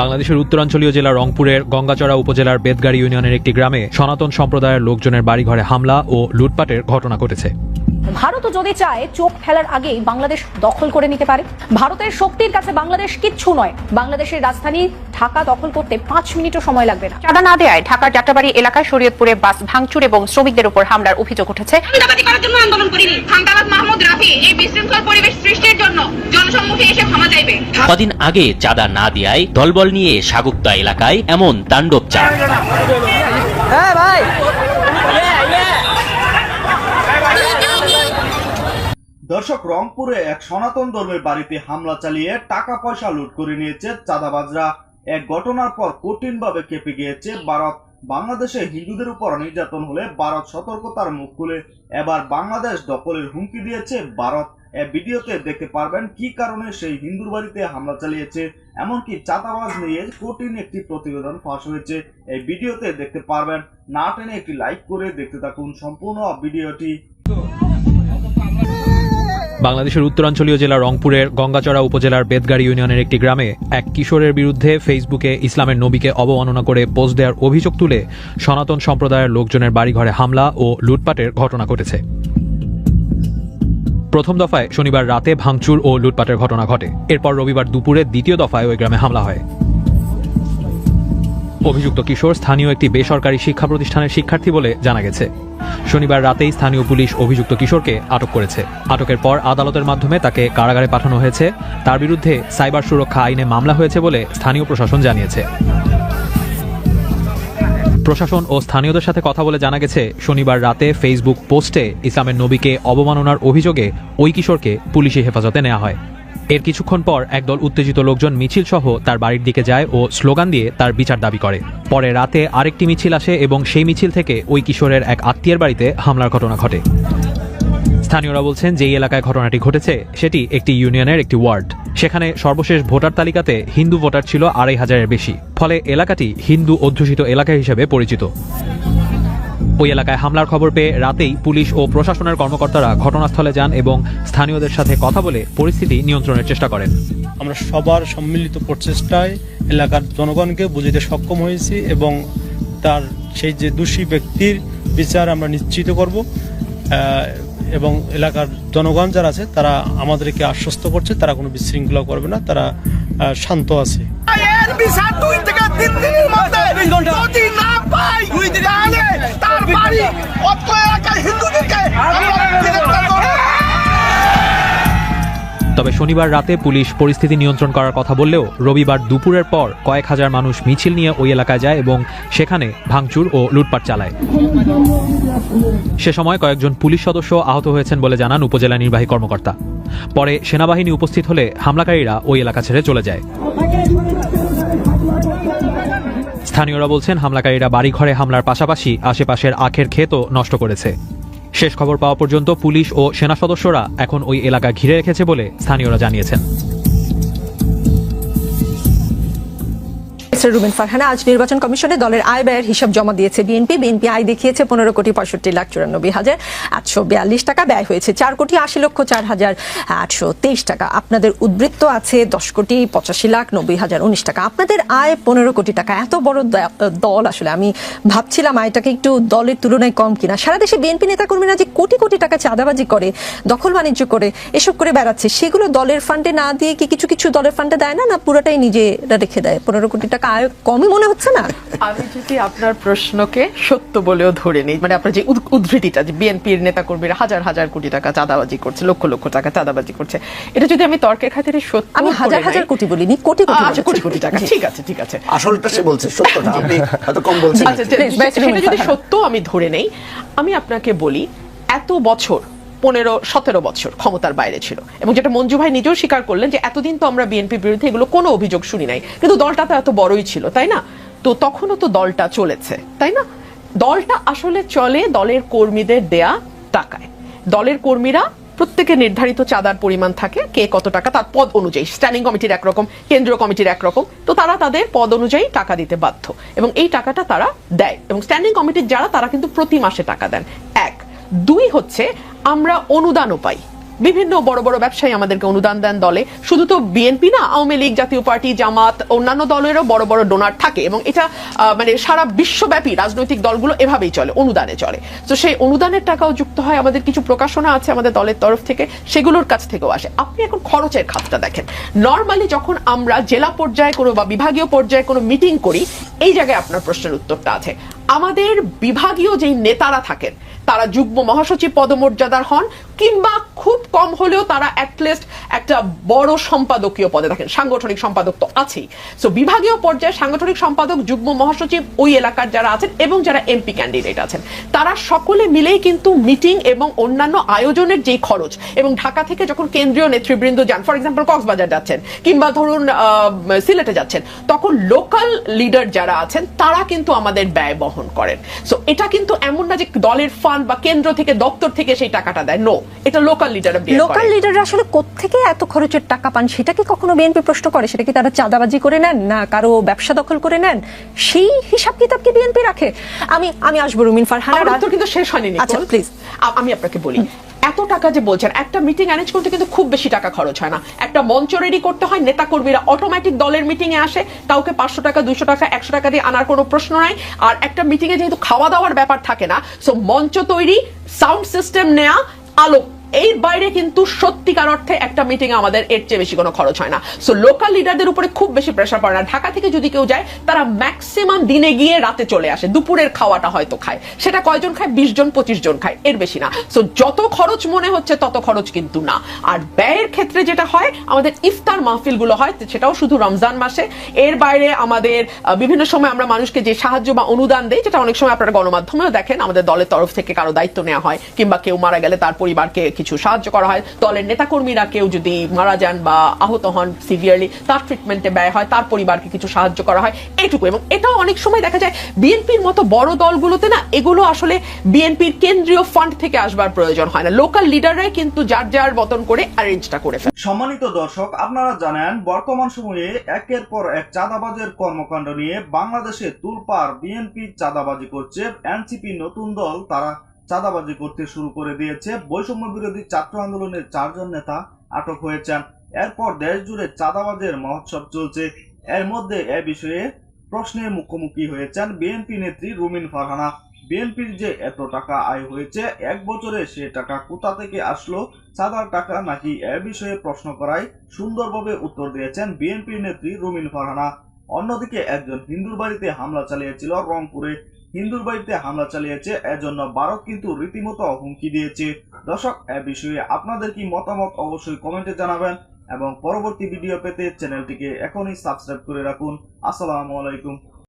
বাংলাদেশের উত্তরাঞ্চলীয় জেলা রংপুরের গঙ্গাচড়া উপজেলার বেদগাড়ি ইউনিয়নের একটি গ্রামে সনাতন সম্প্রদায়ের লোকজনের বাড়িঘরে হামলা ও লুটপাটের ঘটনা ঘটেছে। ভারতও যদি চায় চোখ ফেলার আগেই বাংলাদেশ দখল করে নিতে পারে ভারতের শক্তির কাছে বাংলাদেশ কিচ্ছু নয়। বাংলাদেশের রাজধানী ঢাকা দখল করতে পাঁচ মিনিটও সময় লাগবে না। চাঁদা না দেয় ঢাকার যাত্রাবাড়ি এলাকায় শরীয়তপুরে বাস ভাঙচুর এবং শ্রমিকদের উপর হামলার অভিযোগ উঠেছে। করার জন্য আন্দোলন করিনি। মাহমুদ রাফি এই বিশৃঙ্খল পরিবেশ সৃষ্টির জন্য জনসম্মুখে এসে ক্ষমা চাইবে। কদিন আগে চাঁদা না দেয়ায় দলবল নিয়ে সাগুপ্তা এলাকায় এমন তাণ্ডব চাপ দর্শক রংপুরে এক সনাতন ধর্মের বাড়িতে হামলা চালিয়ে টাকা পয়সা লুট করে নিয়েছে চাঁদাবাজরা। এক ঘটনার পর কঠিনভাবে কেঁপে গিয়েছে ভারত বাংলাদেশে হিন্দুদের উপর নির্যাতন হলে ভারত সতর্কতার মুখ খুলে এবার বাংলাদেশ দখলের হুমকি দিয়েছে ভারত ভিডিওতে দেখতে পারবেন কি কারণে সেই হিন্দুর বাড়িতে হামলা চালিয়েছে, এমনকি চাঁদাবাজ নিয়ে কঠিন একটি প্রতিবেদন ফাঁস হয়েছে। এই ভিডিওতে দেখতে পারবেন, না টেনে একটি লাইক করে দেখতে থাকুন সম্পূর্ণ ভিডিওটি। বাংলাদেশের উত্তরাঞ্চলীয় জেলা রংপুরের গঙ্গাচড়া উপজেলার বেদগাড়ি ইউনিয়নের একটি গ্রামে এক কিশোরের বিরুদ্ধে ফেসবুকে ইসলামের নবীকে অবমাননা করে পোস্ট দেওয়ার অভিযোগ তুলে সনাতন সম্প্রদায়ের লোকজনের বাড়িঘরে হামলা ও লুটপাটের ঘটনা ঘটেছে। প্রথম দফায় শনিবার রাতে ভাঙচুর ও লুটপাটের ঘটনা ঘটে। এরপর রবিবার দুপুরে দ্বিতীয় দফায় ওই গ্রামে হামলা হয়। অভিযুক্ত কিশোর স্থানীয় একটি বেসরকারি শিক্ষা প্রতিষ্ঠানের শিক্ষার্থী বলে জানা গেছে। শনিবার রাতেই স্থানীয় পুলিশ অভিযুক্ত কিশোরকে আটক করেছে। আটকের পর আদালতের মাধ্যমে তাকে কারাগারে পাঠানো হয়েছে। তার বিরুদ্ধে সাইবার সুরক্ষা আইনে মামলা হয়েছে বলে স্থানীয় প্রশাসন জানিয়েছে। প্রশাসন ও স্থানীয়দের সাথে কথা বলে জানা গেছে, শনিবার রাতে ফেসবুক পোস্টে ইসলামের নবীকে অবমাননার অভিযোগে ওই কিশোরকে পুলিশি হেফাজতে নেওয়া হয়। এর কিছুক্ষণ পর একদল উত্তেজিত লোকজন মিছিল সহ তার বাড়ির দিকে যায় ও স্লোগান দিয়ে তার বিচার দাবি করে। পরে রাতে আরেকটি মিছিল আসে এবং সেই মিছিল থেকে ওই কিশোরের এক আত্মীয়ের বাড়িতে হামলার ঘটনা ঘটে। স্থানীয়রা বলছেন যেই এলাকায় ঘটনাটি ঘটেছে, সেটি একটি ইউনিয়নের একটি ওয়ার্ড। সেখানে সর্বশেষ ভোটার তালিকাতে হিন্দু ভোটার ছিল আড়াই হাজারের বেশি। ফলে এলাকাটি হিন্দু অধ্যুষিত এলাকা হিসেবে পরিচিত। ওই এলাকায় হামলার খবর পেয়ে রাতেই পুলিশ ও প্রশাসনের কর্মকর্তারা ঘটনাস্থলে যান এবং স্থানীয়দের সাথে কথা বলে পরিস্থিতি নিয়ন্ত্রণের চেষ্টা করেন। আমরা সবার সম্মিলিত প্রচেষ্টায় এলাকার জনগণকে বুঝিতে সক্ষম হয়েছি এবং তার সেই যে দোষী ব্যক্তির বিচার আমরা নিশ্চিত করব। এবং এলাকার জনগণ যারা আছে, তারা আমাদেরকে আশ্বস্ত করছে, তারা কোনো বিশৃঙ্খলা করবে না, তারা শান্ত আছে। এর বিচার দুই তবে শনিবার রাতে পুলিশ পরিস্থিতি নিয়ন্ত্রণ করার কথা বললেও রবিবার দুপুরের পর কয়েক হাজার মানুষ মিছিল নিয়ে ওই এলাকায় যায় এবং সেখানে ভাঙচুর ও লুটপাট চালায়। সে সময় কয়েকজন পুলিশ সদস্য আহত হয়েছেন বলে জানান উপজেলা নির্বাহী কর্মকর্তা। পরে সেনাবাহিনী উপস্থিত হলে হামলাকারীরা ওই এলাকা ছেড়ে চলে যায়। স্থানীয়রা বলছেন, হামলাকারীরা বাড়িঘরে হামলার পাশাপাশি আশেপাশের আখের ক্ষেতও নষ্ট করেছে। শেষ খবর পাওয়া পর্যন্ত পুলিশ ও সেনা সদস্যরা এখন ওই এলাকা ঘিরে রেখেছে বলে স্থানীয়রা জানিয়েছেন। মিস্টার রুবিন ফারহানা, আজ নির্বাচন কমিশনে দলের আয় ব্যয়ের হিসাব জমা দিয়েছে বিএনপি। বিএনপি আয় দেখিয়েছে পনেরো কোটি পঁয়ষট্টি লাখ চুরানব্বই হাজার আটশো বিয়াল্লিশ টাকা ব্যয় হয়েছে। চার কোটি আশি লক্ষ চার হাজার আটশো তেইশ টাকা। আপনাদের উদ্বৃত্ত আছে দশ কোটি পঁচাশি লাখ নব্বই হাজার উনিশ টাকা। আপনাদের আয় পনেরো কোটি টাকা। এত বড় দল আসলে আমি ভাবছিলাম আয়টাকে একটু দলের তুলনায় কম কিনা। সারা দেশে বিএনপি নেতাকর্মীরা যে কোটি কোটি টাকা চাঁদাবাজি করে, দখল বাণিজ্য করে, এসব করে বেড়াচ্ছে, সেগুলো দলের ফান্ডে না দিয়ে কি কিছু কিছু দলের ফান্ডে দেয় না? না পুরোটাই নিজেরা রেখে দেয়? পনেরো কোটি টাকা আয় কমই মনে হচ্ছে না? আমি যদি আপনার প্রশ্নকে সত্য বলেও ধরে নিই মানে আপনার যে উদ্ধৃতিটা যে বিএনপির নেতাকর্মীরা হাজার হাজার কোটি টাকা চাঁদাবাজি করছে লক্ষ লক্ষ টাকা চাঁদাবাজি করছে এটা যদি আমি তর্কের খাতিরে সত্য আমি হাজার হাজার কোটি বলিনি কোটি কোটি আচ্ছা কোটি কোটি টাকা ঠিক আছে ঠিক আছে। আসলটা সে বলছে সত্যটা আপনি এত কম বলছেন। আচ্ছা সেটা যদি সত্য আমি ধরে নেই আমি আপনাকে বলি এত বছর পনেরো, সতেরো বছর ক্ষমতার বাইরে ছিল। এবং যেটা মঞ্জু ভাই নিজেও স্বীকার করলেন যে, এতদিন তো আমরা বিএনপির বিরুদ্ধে এগুলো কোনো অভিযোগ শুনি নাই। কিন্তু দলটা তো এত বড়ই ছিল, তাই না? তো তখনও তো দলটা চলেছে, তাই না? দলটা আসলে চলে দলের কর্মীদের দেয়া টাকায়। দলের কর্মীরা প্রত্যেকে নির্ধারিত চাঁদার পরিমাণ থাকে, কে কত টাকা, তার পদ অনুযায়ী। স্ট্যান্ডিং কমিটির একরকম, কেন্দ্রীয় কমিটির একরকম। তো তারা তাদের পদ অনুযায়ী টাকা দিতে বাধ্য। এবং এই টাকাটা তারা দেয়। এবং স্ট্যান্ডিং কমিটির যারা, তারা কিন্তু প্রতি মাসে টাকা দেন। এক। দুই হচ্ছে আমরা অনুদানও পাই। বিভিন্ন বড় বড় ব্যবসায়ী আমাদেরকে অনুদান দেন দলে। শুধু তো বিএনপি না, আওয়ামী লীগ, জাতীয় পার্টি, জামাত, অন্যান্য দলেরও বড় বড় ডোনার থাকে এবং এটা মানে সারা বিশ্বব্যাপী রাজনৈতিক দলগুলো এভাবেই চলে, অনুদানে চলে। তো সেই অনুদানের টাকাও যুক্ত হয়, আমাদের কিছু প্রকাশনা আছে আমাদের দলের তরফ থেকে, সেগুলোর কাছ থেকেও আসে। আপনি এখন খরচের খাতটা দেখেন। নর্মালি যখন আমরা জেলা পর্যায়ে কোনো বা বিভাগীয় পর্যায়ে কোনো মিটিং করি, এই জায়গায় আপনার প্রশ্নের উত্তরটা আছে। আমাদের বিভাগীয় যেই নেতারা থাকেন তারা যুগ্ম মহাসচিব পদমর্যাদার হন, কিংবা খুব কম হলেও তারা অ্যাটলিস্ট একটা বড় সম্পাদকীয় পদে থাকেন। সাংগঠনিক সম্পাদক তো আছেই। সো বিভাগীয় পর্যায়ে সাংগঠনিক সম্পাদক, যুগ্ম মহাসচিব ওই এলাকার যারা আছেন এবং যারা এমপি ক্যান্ডিডেট আছেন। তারা সকলে মিলেই কিন্তু মিটিং এবং অন্যান্য আয়োজনের যেই খরচ এবং ঢাকা থেকে যখন কেন্দ্রীয় নেতৃবৃন্দ যান ফর এক্সাম্পল কক্সবাজার যাচ্ছেন, কিংবা ধরুন সিলেটে যাচ্ছেন, তখন লোকাল লিডার যারা আছেন, তারা কিন্তু আমাদের ব্যয় বহন করেন। সো এটা কিন্তু এমন না যে দলের ফান্ড বা কেন্দ্র থেকে দপ্তর থেকে সেই টাকাটা দেয়। নো এটা লোকাল লিডাররা লোকাল লিডাররা আসলে কোত্থেকে এত খরচের টাকা পান সেটা কি কখনো বিএনপি প্রশ্ন করে? সেটা কি তারা চাঁদাবাজি করে নেন না কারও ব্যবসা দখল করে নেন? সেই হিসাব কিতাব কি বিএনপি রাখে? আমি আমি আসব রুমিন ফারহানা কিন্তু শেষ হয়নি আচ্ছা, প্লিজ আমি আপনাকে বলি এত টাকা যে বলছেন, একটা মিটিং অ্যারেঞ্জ করতে কিন্তু খুব বেশি টাকা খরচ হয় না। একটা মঞ্চ রেডি করতে হয় নেতা কর্মীরা অটোমেটিক দলের মিটিং এ আসে, কাউকে পাঁচশো টাকা দুশো টাকা, একশো টাকা দিয়ে আনার কোনো প্রশ্ন নাই। আর একটা মিটিং এ যেহেতু খাওয়া দাওয়ার ব্যাপার থাকে না সো মঞ্চ তৈরি সাউন্ড সিস্টেম নেয়া, আলো এর বাইরে কিন্তু সত্যিকার অর্থে একটা মিটিং আমাদের এর চেয়ে বেশি কোনো খরচ হয় না। সো লোকাল লিডারদের উপরে খুব বেশি প্রেশার পড়ে না। ঢাকা থেকে যদি কেউ যায়, তারা ম্যাক্সিমাম দিনে গিয়ে রাতে চলে আসে। দুপুরের খাওয়াটা হয়তো খায়। সেটা কয়জন খায়? বিশ জন, পঁচিশ জন খায়। এর বেশি না। সো যত খরচ মনে হচ্ছে, তত খরচ কিন্তু না। আর ব্যয়ের ক্ষেত্রে যেটা হয়, আমাদের ইফতার মাহফিলগুলো হয়, সেটাও শুধু রমজান মাসে। এর বাইরে আমাদের বিভিন্ন সময় আমরা মানুষকে যে সাহায্য বা অনুদান দেই, যেটা অনেক সময় আপনারা গণমাধ্যমেও দেখেন, আমাদের দলের তরফ থেকে কারও দায়িত্ব নেওয়া হয়, কিংবা কেউ মারা গেলে তার পরিবারকে কিছু সাহায্য করা হয়। দলের নেতাকর্মীরা কেউ যদি মারা যান বা আহত হন সিভিয়ারলি তার ট্রিটমেন্টে ব্যয় হয়, তার পরিবারকে কিছু সাহায্য করা হয় এইটুকু এবং এটাও অনেক সময় দেখা যায়, বিএনপির মতো বড় দলগুলোতে না, এগুলো আসলে বিএনপির কেন্দ্রীয় ফান্ড থেকে আসবার প্রয়োজন হয় না। লোকাল লিডাররাই কিন্তু যার যার মতন করে অ্যারেঞ্জটা করে ফেলে। সম্মানিত দর্শক, আপনারা জানেন, বর্তমান সময়ে একের পর এক চাঁদাবাজের কর্মকাণ্ড নিয়ে বাংলাদেশে তুলপার বিএনপি চাঁদাবাজি করছে। এনসিপি নতুন দল, তারা চাঁদাবাজি করতে শুরু করে দিয়েছে। বৈষম্য বিরোধী ছাত্র আন্দোলনের চারজন নেতা আটক হয়েছেন। এরপর দেশ জুড়ে চাঁদাবাজের মহোৎসব চলছে। এর মধ্যে এ বিষয়ে প্রশ্নের মুখোমুখি হয়েছেন বিএনপি নেত্রী রুমিন ফারহানা। বিএনপির যে এত টাকা আয় হয়েছে, এক বছরে সে টাকা কোথা থেকে আসলো চাঁদার টাকা নাকি এ বিষয়ে প্রশ্ন করায় সুন্দরভাবে উত্তর দিয়েছেন বিএনপির নেত্রী রুমিন ফারহানা। অন্যদিকে একজন হিন্দুর বাড়িতে হামলা চালিয়েছিল রংপুরে। হিন্দুর বাড়িতে হামলা চালিয়েছে, এজন্য ভারত কিন্তু রীতিমতো হুমকি দিয়েছে। দর্শক, এ বিষয়ে আপনাদের কি মতামত অবশ্যই কমেন্টে জানাবেন এবং পরবর্তী ভিডিও পেতে চ্যানেলটিকে এখনই সাবস্ক্রাইব করে রাখুন। আসসালামু আলাইকুম।